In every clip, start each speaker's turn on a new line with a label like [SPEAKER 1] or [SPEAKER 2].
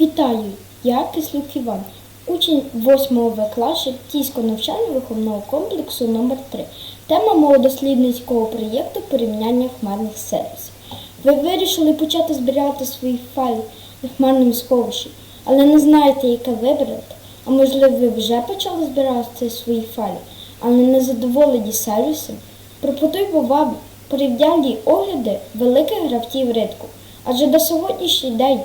[SPEAKER 1] Вітаю! Я Кислюк Іван, учень 8 В класу Шептійського навчально-виховного комплексу номер 3 Тема мого дослідницького проєкту порівняння хмарних сервісів. Ви вирішили почати збирати свої файли на хмарному сховищі, але не знаєте, яке вибрати. А можливо, ви вже почали збирати свої файли, але не задоволені сервісом? Пропоную вам порівняльні огляди великих гравців ринку. Адже на сьогоднішній день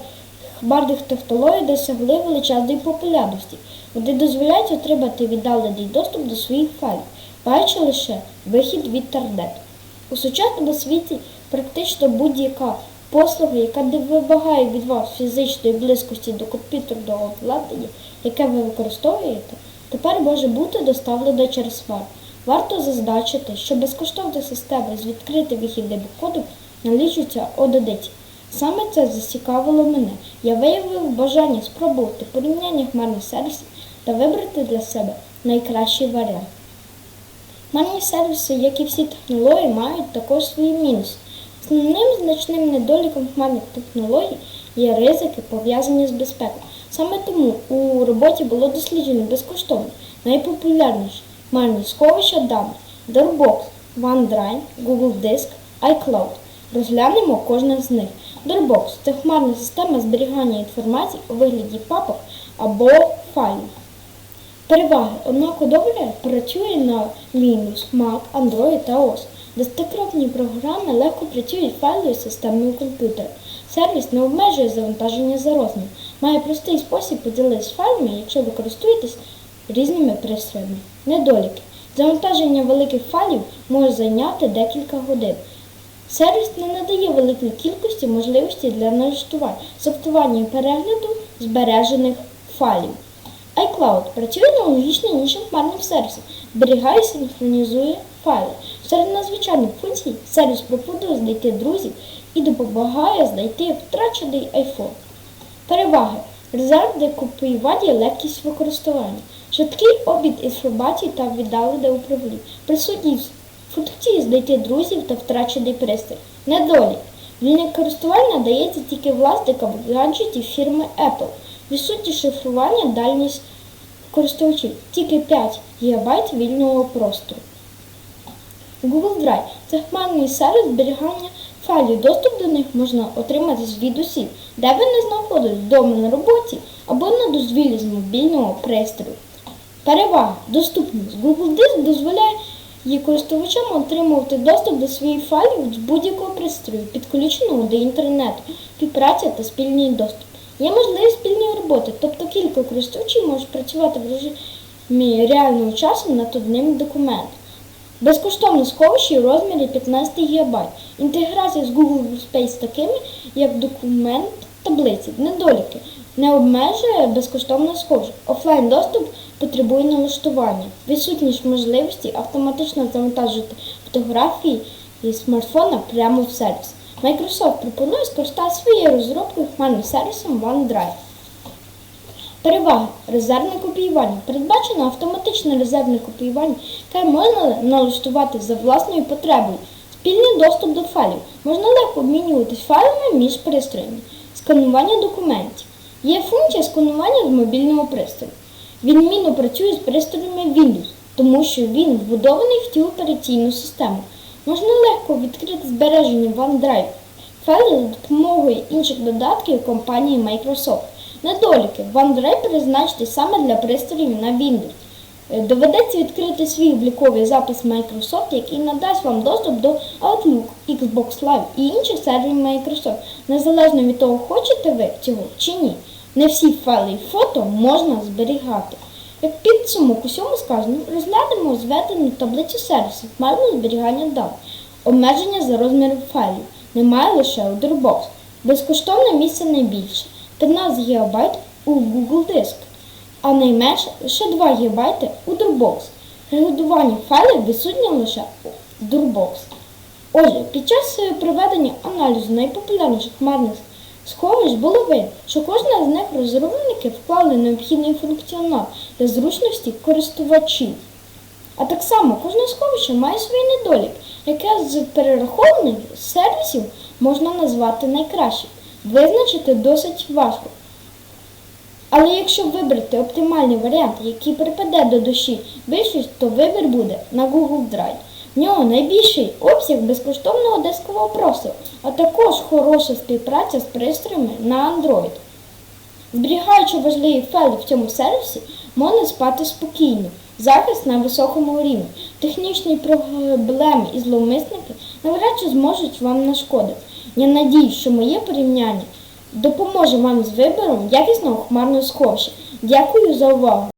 [SPEAKER 1] хмарних технологій досягли величезної популярності. Вони дозволяють отримати віддалений доступ до своїх файлів, маючи лише вихід в інтернет. У сучасному світі практично будь-яка послуга, яка не вимагає від вас фізичної близькості до комп'ютерного обладнання, яке ви використовуєте, тепер може бути доставлена через смарт. Варто зазначити, що безкоштовна система з відкритим вихідним кодом налічується одиниці. Саме це зацікавило мене. Я виявив бажання спробувати порівняння хмарних сервісів та вибрати для себе найкращий варіант. Хмарні сервіси, як і всі технології, мають також свої мінуси. Основним значним недоліком хмарних технологій є ризики, пов'язані з безпекою. Саме тому у роботі було досліджено безкоштовно найпопулярніші хмарні сховища даних Dropbox, OneDrive, Google Диск, iCloud. Розглянемо кожне з них. Dropbox – це хмарна система зберігання інформації у вигляді папок або файлів. Переваги. Однако добре працює на Linux, Mac, Android та OS. Десятикратні програми легко працюють файловою системою комп'ютера. Сервіс не обмежує завантаження за розміром. Має простий спосіб поділитися файлами, якщо ви користуєтесь різними пристроями. Недоліки. Завантаження великих файлів може зайняти декілька годин. Сервіс не надає великої кількості можливостей для налаштувань, сортування і перегляду збережених файлів. iCloud працює аналогічно іншим хмарним сервісам, зберігає і синхронізує файли. Серед надзвичайних функцій сервіс пропонує знайти друзів і допомагає знайти втрачений iPhone. Переваги. Резервне копіювання, легкість використання, швидкий обід інформації та віддалене управління, присутність функції знайти друзів та втрачений пристрій. Недолік. Вільне користування дається тільки власникам гаджетів фірми Apple. Відсутні шифрування, дальність користувачів. Тільки 5 ГБ вільного простору. Google Drive це хмарний сервіс зберігання файлів. Доступ до них можна отримати звідусіль, де ви не знаходитесь вдома на роботі або на дозвіллі з мобільного пристрою. Перевага. Доступність. Google Диск дозволяє її користувачам отримувати доступ до своїх файлів з будь-якого пристрою, підключеного до інтернету, співпраця та спільний доступ. Є можливість спільної роботи, тобто кілька користувачів можуть працювати в режимі реального часу над одним документом. Безкоштовне сховище у розмірі 15 ГБ. Інтеграція з Google Workspace такими, як документ таблиці. Недоліки. Не обмежує безкоштовне сховище. Офлайн доступ потребує налаштування. Відсутність можливості автоматично завантажити фотографії із смартфона прямо в сервіс. Microsoft пропонує скористати своєю розробкою хмарним сервісом OneDrive. Перевага резервне копіювання. Передбачено автоматичне резервне копіювання, яке можна налаштувати за власною потребою. Спільний доступ до файлів. Можна легко обмінюватись файлами між пристроями. Сканування документів. Є функція сканування з мобільного пристрою. Відмінно працює з пристроями Windows, тому що він вбудований в цю операційну систему. Можна легко відкрити збереження в OneDrive файли за допомогою інших додатків компанії Microsoft. Недоліки OneDrive призначити саме для пристроїв на Windows. Е, Доведеться відкрити свій обліковий запис Microsoft, який надасть вам доступ до Outlook, Xbox Live і інших серверів Microsoft, незалежно від того, хочете ви цього чи ні. Не всі файли і фото можна зберігати. Як підсумок усьому сказаному, розглянемо зведену таблицю сервісів хмарного зберігання даних. Обмеження за розміром файлів немає лише у Dropbox. Безкоштовне місце найбільше 15 ГБ у Google Диск, а найменше лише 2 ГБ у Dropbox. Регулювання файлів відсутнє лише у Dropbox. Отже, під час е, проведення аналізу найпопулярніших хмарних сховищ було видно, що кожна з них розробники вклали необхідний функціонал для зручності користувачів. А так само кожне сховище має свій недолік, яке з перерахованих сервісів можна назвати найкращим. Визначити досить важко. Але якщо вибрати оптимальний варіант, який припаде до душі більшість, то вибір буде на Google Drive. В нього найбільший обсяг безкоштовного дискового простору, а також хороша співпраця з пристроями на Android. Зберігаючи важливі файли в цьому сервісі, можна спати спокійно, захист на високому рівні. Технічні проблеми і зловмисники навряд чи зможуть вам нашкодити. Я надіюсь, що моє порівняння допоможе вам з вибором якісного хмарного сховища. Дякую за увагу!